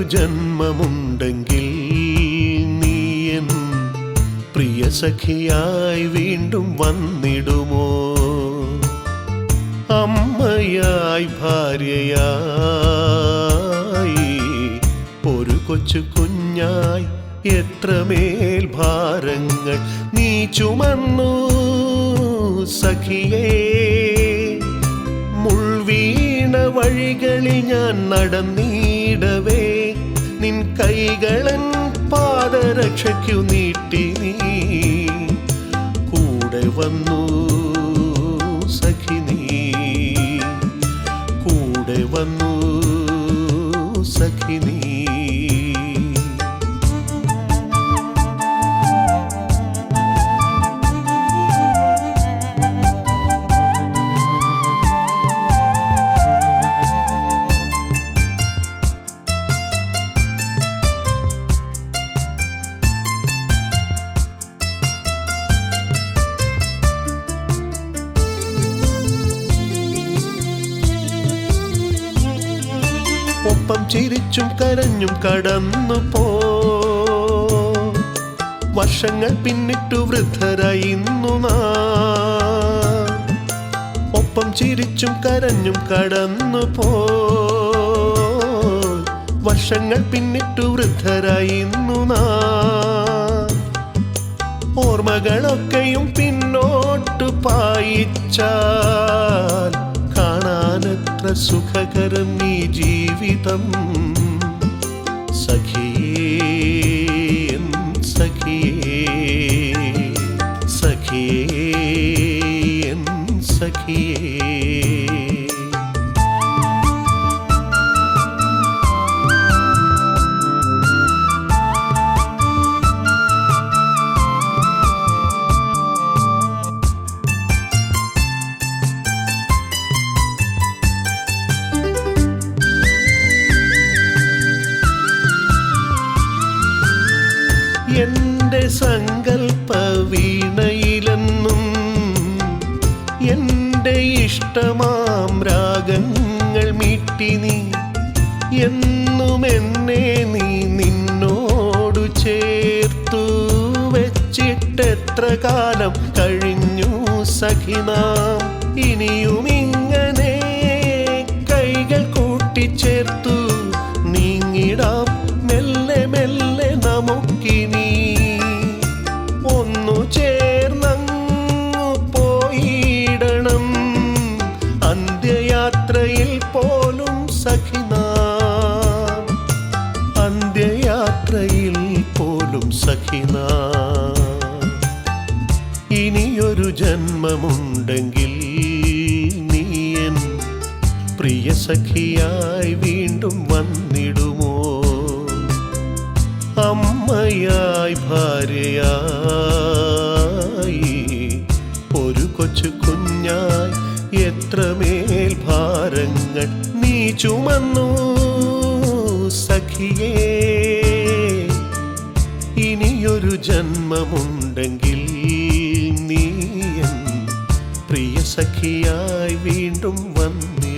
ജന്മമുണ്ടെങ്കിൽ നീയൻ പ്രിയ സഖിയായി വീണ്ടും വന്നിടുമോ? അമ്മയായി ഭാര്യയായി ഒരു കൊച്ചു കുഞ്ഞായി എത്രമേൽ ഭാരങ്ങൾ നീ ചുമന്നു സഖിയേ. മുൾവീണ വഴികളിൽ ഞാൻ നടന്നിടവേ നിൻ കൈകളൻ പാദരക്ഷയ്ക്കു നീട്ടി നീ. കൂടെ വന്നു സഖി നീ. കൂടെ വന്നു സഖി നീ. ഒപ്പം ചിരിച്ചും കരഞ്ഞും കടന്നു പോ വർഷങ്ങൾ പിന്നിട്ടു വൃദ്ധരായി. ഒപ്പം ചിരിച്ചും കരഞ്ഞും കടന്നു പോ വർഷങ്ങൾ പിന്നിട്ടു വൃദ്ധരായി. ഓർമ്മകളൊക്കെയും പിന്നോട്ടു പായിച്ചാൽ సుఖకరం నీ జీవితం സങ്കൽപ്പ വീണയിലെന്നും എന്റെ ഇഷ്ടമാം രാഗങ്ങൾ മീട്ടി നീ എന്നും എന്നെ നീ നിന്നോടു ചേർത്തു വെച്ചിട്ടെത്ര കാലം കഴിഞ്ഞു സഖിനാം ഇനിയും ഇങ്ങനെ കൈകൾ കൂട്ടിച്ചേർത്തു ഇനിയൊരു ജന്മമുണ്ടെങ്കിൽ നീയൻ പ്രിയ സഖിയായി വീണ്ടും വന്നിടുമോ? അമ്മയായി ഭാര്യയായി ഒരു കൊച്ചു കുഞ്ഞായി എത്രമേൽ ഭാരങ്ങൾ നീ ചുമന്നു സഖിയേ. ജന്മമുണ്ടെങ്കിൽ നീ പ്രിയ സഖിയായി വീണ്ടും വന്നി.